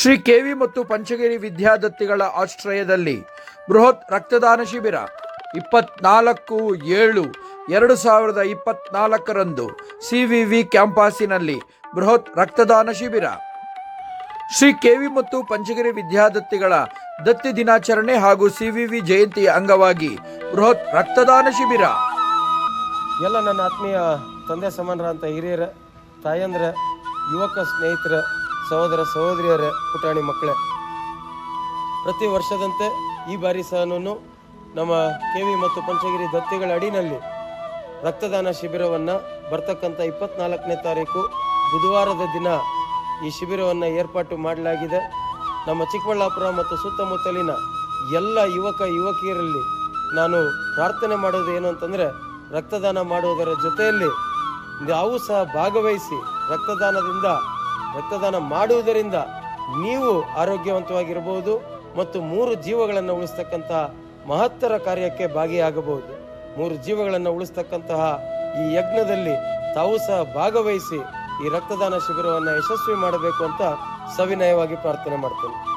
Shri KV ಮತ್ತು ಪಂಚಗಿರಿ ವಿದ್ಯಾದತ್ತಿಗಳ ಆಶ್ರಯದಲ್ಲಿ ಬೃಹತ್ ರಕ್ತದಾನ ಶಿಬಿರ. ಇಪ್ಪತ್ನಾಲ್ಕು ಏಳು ಎರಡು ಸಾವಿರದ ಇಪ್ಪತ್ನಾಲ್ಕರಂದು ಸಿವಿವಿ ಕ್ಯಾಂಪಾಸಿನಲ್ಲಿ ಬೃಹತ್ ರಕ್ತದಾನ ಶಿಬಿರ. ಶ್ರೀ ಕೆವಿ ಮತ್ತು ಪಂಚಗಿರಿ ವಿದ್ಯಾದತ್ತಿಗಳ ದತ್ತಿ ದಿನಾಚರಣೆ ಹಾಗೂ ಸಿವಿವಿ ಜಯಂತಿಯ ಅಂಗವಾಗಿ ಬೃಹತ್ ರಕ್ತದಾನ ಶಿಬಿರ. ಎಲ್ಲ ನನ್ನ ಆತ್ಮೀಯ ತಂದೆ ಸಮಾನರಂತ ಹಿರಿಯರ, ತಾಯಂದ್ರ, ಯುವಕ ಸ್ನೇಹಿತರ ಸಹೋದರ ಸಹೋದರಿಯರೇ, ಪುಟಾಣಿ ಮಕ್ಕಳೇ. ಪ್ರತಿ ವರ್ಷದಂತೆ ಈ ಬಾರಿ ಸಹನೂ ನಮ್ಮ ಕೆ ವಿ ಮತ್ತು ಪಂಚಗಿರಿ ದತ್ತಿಗಳ ಅಡಿನಲ್ಲಿ ರಕ್ತದಾನ ಶಿಬಿರವನ್ನು ಬರ್ತಕ್ಕಂಥ ಇಪ್ಪತ್ನಾಲ್ಕನೇ ತಾರೀಕು ಬುಧವಾರದ ದಿನ ಈ ಶಿಬಿರವನ್ನು ಏರ್ಪಾಟು ಮಾಡಲಾಗಿದೆ. ನಮ್ಮ ಚಿಕ್ಕಬಳ್ಳಾಪುರ ಮತ್ತು ಸುತ್ತಮುತ್ತಲಿನ ಎಲ್ಲ ಯುವಕ ಯುವಕಿಯರಲ್ಲಿ ನಾನು ಪ್ರಾರ್ಥನೆ ಮಾಡೋದು ಏನು ಅಂತಂದರೆ, ರಕ್ತದಾನ ಮಾಡುವುದರ ಜೊತೆಯಲ್ಲಿ ನಾವು ಸಹ ಭಾಗವಹಿಸಿ ರಕ್ತದಾನದಿಂದ ರಕ್ತದಾನ ಮಾಡುವುದರಿಂದ ನೀವು ಆರೋಗ್ಯವಂತವಾಗಿರಬಹುದು ಮತ್ತು ಮೂರು ಜೀವಗಳನ್ನು ಉಳಿಸ್ತಕ್ಕಂತಹ ಮಹತ್ತರ ಕಾರ್ಯಕ್ಕೆ ಭಾಗಿಯಾಗಬಹುದು. ಮೂರು ಜೀವಗಳನ್ನು ಉಳಿಸ್ತಕ್ಕಂತಹ ಈ ಯಜ್ಞದಲ್ಲಿ ತಾವು ಸಹ ಭಾಗವಹಿಸಿ ಈ ರಕ್ತದಾನ ಶಿಬಿರವನ್ನು ಯಶಸ್ವಿ ಮಾಡಬೇಕು ಅಂತ ಸವಿನಯವಾಗಿ ಪ್ರಾರ್ಥನೆ ಮಾಡ್ತೇನೆ.